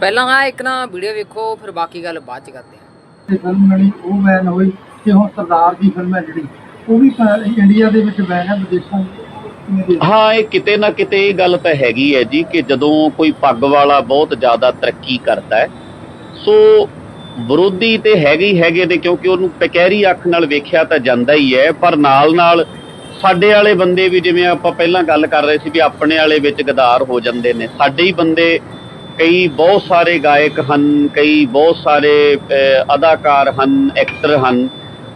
ਪਹਿਲਾਂ ਆ ਇੱਕ ਨਾ ਵੀਡੀਓ ਵੇਖੋ ਫਿਰ ਬਾਕੀ ਗੱਲ ਬਾਅਦ ਚ ਕਰਦੇ ਹਾਂ। ਤੇ ਫਿਲਮ ਬਣੀ ਉਹ ਬੈਨ ਹੋਈ ਤੇ ਹੁਣ ਸਰਦਾਰ ਦੀ ਫਿਲਮ ਹੈ ਜਿਹੜੀ ਉਹ ਵੀ ਪ- ਇੰਡੀਆ ਦੇ ਵਿੱਚ ਬੈਨ ਹੈ ਵਿਦੇਸ਼ਾਂ 'ਚ ਕਿਵੇਂ ਦੀ ਹਾਂ ਇਹ ਕਿਤੇ ਨਾ ਕਿਤੇ ਇਹ ਗੱਲ ਤਾਂ ਹੈਗੀ ਹੈ ਜੀ ਕਿ ਜਦੋਂ ਕੋਈ ਪੱਗ ਵਾਲਾ ਬਹੁਤ ਜ਼ਿਆਦਾ ਤਰੱਕੀ ਕਰਦਾ ਹੈ ਸੋ ਵਿਰੋਧੀ ਤੇ ਹੈਗੇ ਹੀ ਹੈਗੇ ਨੇ ਕਿਉਂਕਿ ਉਹਨੂੰ ਪਕੈਰੀ ਅੱਖ ਨਾਲ ਵੇਖਿਆ ਤਾਂ ਜਾਂਦਾ ਹੀ ਹੈ ਪਰ ਨਾਲ ਨਾਲ ਸਾਡੇ ਵਾਲੇ ਬੰਦੇ ਵੀ ਜਿਵੇਂ ਆਪਾਂ ਪਹਿਲਾਂ ਗੱਲ ਕਰ ਰਹੇ ਸੀ ਵੀ ਆਪਣੇ ਵਾਲੇ ਵਿੱਚ ਗਦਾਰ ਹੋ ਜਾਂਦੇ ਨੇ ਸਾਡੇ ਹੀ ਬੰਦੇ ਕਈ ਬਹੁਤ ਸਾਰੇ ਗਾਇਕ ਹਨ, ਕਈ ਬਹੁਤ ਸਾਰੇ ਅਦਾਕਾਰ ਹਨ ਐਕਟਰ ਹਨ,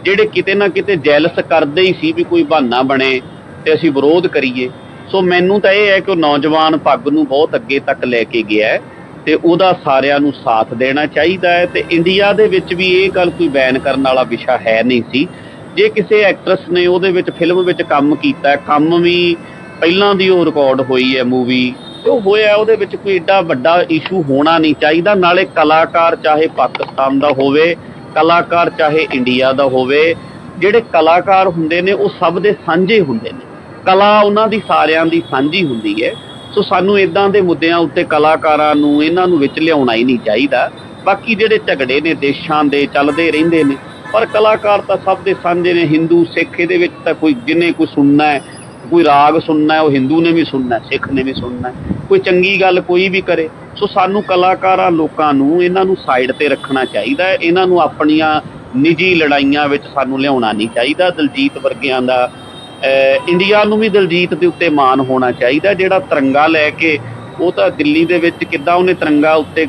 ਜਿਹੜੇ ਕਿਤੇ ਨਾ ਕਿਤੇ ਜੈਲਸ ਕਰਦੇ ਹੀ ਸੀ ਵੀ ਕੋਈ ਬਹਾਨਾ ਬਣੇ ਤੇ ਅਸੀਂ ਵਿਰੋਧ ਕਰੀਏ। ਸੋ ਮੈਨੂੰ ਤਾਂ ਇਹ ਹੈ ਕਿ ਉਹ ਨੌਜਵਾਨ ਪੱਗ ਨੂੰ ਬਹੁਤ ਅੱਗੇ ਤੱਕ ਲੈ ਕੇ ਗਿਆ ਹੈ ਤੇ ਉਹਦਾ ਸਾਰਿਆਂ ਨੂੰ ਸਾਥ ਦੇਣਾ ਚਾਹੀਦਾ ਹੈ ਤੇ ਇੰਡੀਆ ਦੇ ਵਿੱਚ ਵੀ ਇਹ ਗੱਲ ਕੋਈ ਬੈਨ ਕਰਨ ਵਾਲਾ ਵਿਸ਼ਾ ਹੈ ਨਹੀਂ ਸੀ। ਜੇ ਕਿਸੇ ਐਕਟਰਸ ਨੇ ਉਹਦੇ ਵਿੱਚ ਫਿਲਮ ਵਿੱਚ ਕੰਮ ਕੀਤਾ ਕੰਮ ਵੀ ਪਹਿਲਾਂ ਦੀ ਉਹ ਰਿਕਾਰਡ ਹੋਈ ਹੈ ਮੂਵੀ ਤੇ ਉਹ ਹੋਇਆ ਉਹਦੇ ਵਿੱਚ ਕੋਈ ਏਡਾ ਵੱਡਾ ਇਸ਼ੂ ਹੋਣਾ ਨਹੀਂ ਚਾਹੀਦਾ। ਨਾਲੇ ਕਲਾਕਾਰ ਚਾਹੇ ਪਾਕਿਸਤਾਨ ਦਾ ਹੋਵੇ, ਕਲਾਕਾਰ ਚਾਹੇ ਇੰਡੀਆ ਦਾ ਹੋਵੇ, ਜਿਹੜੇ ਕਲਾਕਾਰ ਹੁੰਦੇ ਨੇ ਉਹ ਸਭ ਦੇ ਸਾਂਝੇ ਹੁੰਦੇ ਨੇ। ਕਲਾ ਉਹਨਾਂ ਦੀ ਸਾਰਿਆਂ ਦੀ ਸਾਂਝੀ ਹੁੰਦੀ ਹੈ। ਸੋ ਸਾਨੂੰ ਇਦਾਂ ਦੇ ਮੁੱਦਿਆਂ ਉੱਤੇ ਕਲਾਕਾਰਾਂ ਨੂੰ, ਇਹਨਾਂ ਨੂੰ ਵਿੱਚ ਲਿਆਉਣਾ ਹੀ ਨਹੀਂ ਚਾਹੀਦਾ। ਬਾਕੀ ਜਿਹੜੇ ਝਗੜੇ ਨੇ, ਦੇਸ਼ਾਂ ਦੇ ਚੱਲਦੇ ਰਹਿੰਦੇ ਨੇ, ਪਰ ਕਲਾਕਾਰ ਤਾਂ ਸਭ ਦੇ ਸਾਂਝੇ ਨੇ। ਹਿੰਦੂ, ਸਿੱਖ ਇਹਦੇ ਵਿੱਚ ਤਾਂ ਕੋਈ ਜਿਹਨੇ ਕੋਈ ਸੁਣਨਾ ਹੈ, ਕੋਈ ਰਾਗ ਸੁਣਨਾ ਹੈ, ਉਹ ਹਿੰਦੂ ਨੇ ਵੀ ਸੁਣਨਾ ਹੈ, ਸਿੱਖ ਨੇ ਵੀ ਸੁਣਨਾ ਹੈ। ਕੋਈ ਚੰਗੀ ਗੱਲ ਕੋਈ ਵੀ ਕਰੇ। ਸੋ ਸਾਨੂੰ ਕਲਾਕਾਰਾਂ ਲੋਕਾਂ ਨੂੰ ਇਹਨਾਂ ਨੂੰ ਸਾਈਡ ਤੇ ਰੱਖਣਾ ਚਾਹੀਦਾ ਹੈ। ਇਹਨਾਂ ਨੂੰ ਆਪਣੀਆਂ ਨਿੱਜੀ ਲੜਾਈਆਂ ਵਿੱਚ ਸਾਨੂੰ ਲਿਆਉਣਾ ਨਹੀਂ ਚਾਹੀਦਾ। ਦਲਜੀਤ ਵਰਗਿਆਂ ਦਾ ਇੰਡੀਆ ਨੂੰ ਵੀ ਦਲਜੀਤ ਦੇ ਉੱਤੇ ਮਾਣ ਹੋਣਾ ਚਾਹੀਦਾ ਜਿਹੜਾ ਤਿਰੰਗਾ ਲੈ ਕੇ ਉਹ ਤਾਂ ਦਿੱਲੀ ਦੇ ਵਿੱਚ ਕਿੱਦਾਂ ਉਹਨੇ ਤਿਰੰਗਾ ਉੱਤੇ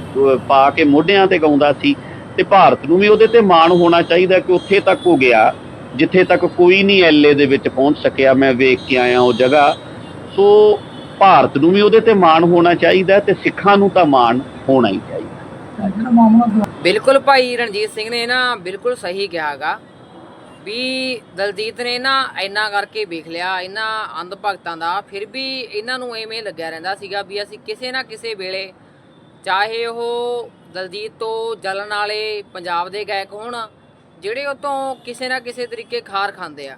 ਪਾ ਕੇ ਮੋਢਿਆਂ ਤੇ ਗਾਉਂਦਾ ਸੀ ਤੇ ਭਾਰਤ ਨੂੰ ਵੀ ਉਹਦੇ ਤੇ ਮਾਣ ਹੋਣਾ ਚਾਹੀਦਾ ਕਿ ਉੱਥੇ ਤੱਕ ਹੋ ਗਿਆ, ਜਿੱਥੇ ਤੱਕ ਕੋਈ ਨਹੀਂ ਐਲਏ ਦੇ ਵਿੱਚ ਪਹੁੰਚ ਸਕਿਆ। ਮੈਂ ਵੇਖ ਕੇ ਆਇਆ ਉਹ ਜਗ੍ਹਾ। ਸੋ ਭਾਰਤ ਨੂੰ ਵੀ ਉਹਦੇ ਤੇ ਮਾਣ ਹੋਣਾ ਚਾਹੀਦਾ ਤੇ ਸਿੱਖਾਂ ਨੂੰ ਤਾਂ ਮਾਣ ਹੋਣਾ ਹੀ ਚਾਹੀਦਾ। ਬਿਲਕੁਲ ਭਾਈ ਰਣਜੀਤ ਸਿੰਘ ਨੇ ਨਾ ਬਿਲਕੁਲ ਸਹੀ ਕਿਹਾਗਾ ਵੀ ਦਲਜੀਤ ਨੇ ਨਾ ਇੰਨਾ ਕਰਕੇ ਵੇਖ ਲਿਆ ਇਹਨਾਂ ਅੰਧ ਭਗਤਾਂ ਦਾ ਫਿਰ ਵੀ ਇਹਨਾਂ ਨੂੰ ਐਵੇਂ ਲੱਗਿਆ ਰਹਿੰਦਾ ਸੀਗਾ ਵੀ ਅਸੀਂ ਕਿਸੇ ਨਾ ਕਿਸੇ ਵੇਲੇ ਚਾਹੇ ਉਹ ਦਲਜੀਤ ਤੋਂ ਜਲਣ ਵਾਲੇ ਪੰਜਾਬ ਦੇ ਗਾਇਕ ਹੋਣ ਜਿਹੜੇ ਉਹ ਤੋਂ ਕਿਸੇ ਨਾ ਕਿਸੇ ਤਰੀਕੇ ਖਾਰ ਖਾਂਦੇ ਆ।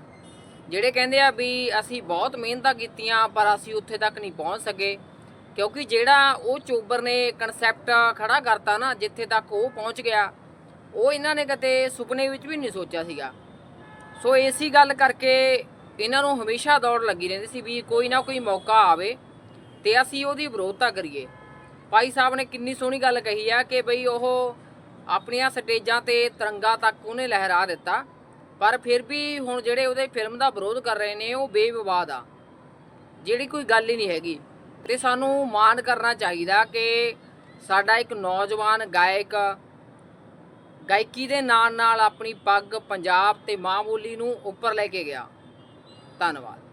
ਜਿਹੜੇ ਕਹਿੰਦੇ ਆ ਵੀ ਅਸੀਂ ਬਹੁਤ ਮਿਹਨਤਾਂ ਕੀਤੀਆਂ, ਪਰ ਅਸੀਂ ਉੱਥੇ ਤੱਕ ਨਹੀਂ ਪਹੁੰਚ ਸਕੇ। ਕਿਉਂਕਿ ਜਿਹੜਾ ਉਹ ਚੋਬਰ ਨੇ ਕਨਸੈਪਟ ਖੜਾ ਕਰਤਾ ਨਾ, ਜਿੱਥੇ ਤੱਕ ਉਹ ਪਹੁੰਚ ਗਿਆ, ਉਹ ਇਹਨਾਂ ਨੇ ਕਦੇ ਸੁਪਨੇ ਵਿੱਚ ਵੀ ਨਹੀਂ ਸੋਚਿਆ ਸੀਗਾ। ਸੋ ਇਸੀ ਗੱਲ ਕਰਕੇ ਇਹਨਾਂ ਨੂੰ ਹਮੇਸ਼ਾ ਦੌੜ ਲੱਗੀ ਰਹਿੰਦੀ ਸੀ ਵੀ ਕੋਈ ਨਾ ਕੋਈ ਮੌਕਾ ਆਵੇ ਤੇ ਅਸੀਂ ਉਹਦੀ ਵਿਰੋਧਤਾ ਕਰੀਏ। ਭਾਈ ਸਾਹਿਬ ਨੇ ਕਿੰਨੀ ਸੋਹਣੀ ਗੱਲ ਕਹੀ ਆ ਕਿ ਬਈ ਉਹ ਆਪਣੀਆਂ ਸਟੇਜਾਂ ਤੇ ਤਿਰੰਗਾ ਤੱਕ ਉਹਨੇ ਲਹਿਰਾ ਦਿੱਤਾ। ਪਰ ਫਿਰ ਵੀ ਹੁਣ ਜਿਹੜੇ ਉਹਦੇ ਫਿਲਮ ਦਾ ਵਿਰੋਧ ਕਰ ਰਹੇ ਨੇ, ਉਹ ਬੇਵਿਵਾਦ ਆ। ਜਿਹੜੀ ਕੋਈ ਗੱਲ ਹੀ ਨਹੀਂ ਹੈਗੀ। ਤੇ ਸਾਨੂੰ ਮਾਣ ਕਰਨਾ ਚਾਹੀਦਾ ਕਿ ਸਾਡਾ ਇੱਕ ਨੌਜਵਾਨ ਗਾਇਕ ਗਾਇਕੀ ਦੇ ਨਾਲ ਨਾਲ ਆਪਣੀ ਪੱਗ, ਪੰਜਾਬ ਤੇ ਮਾਂ ਬੋਲੀ ਨੂੰ ਉੱਪਰ ਲੈ ਕੇ ਗਿਆ। ਧੰਨਵਾਦ।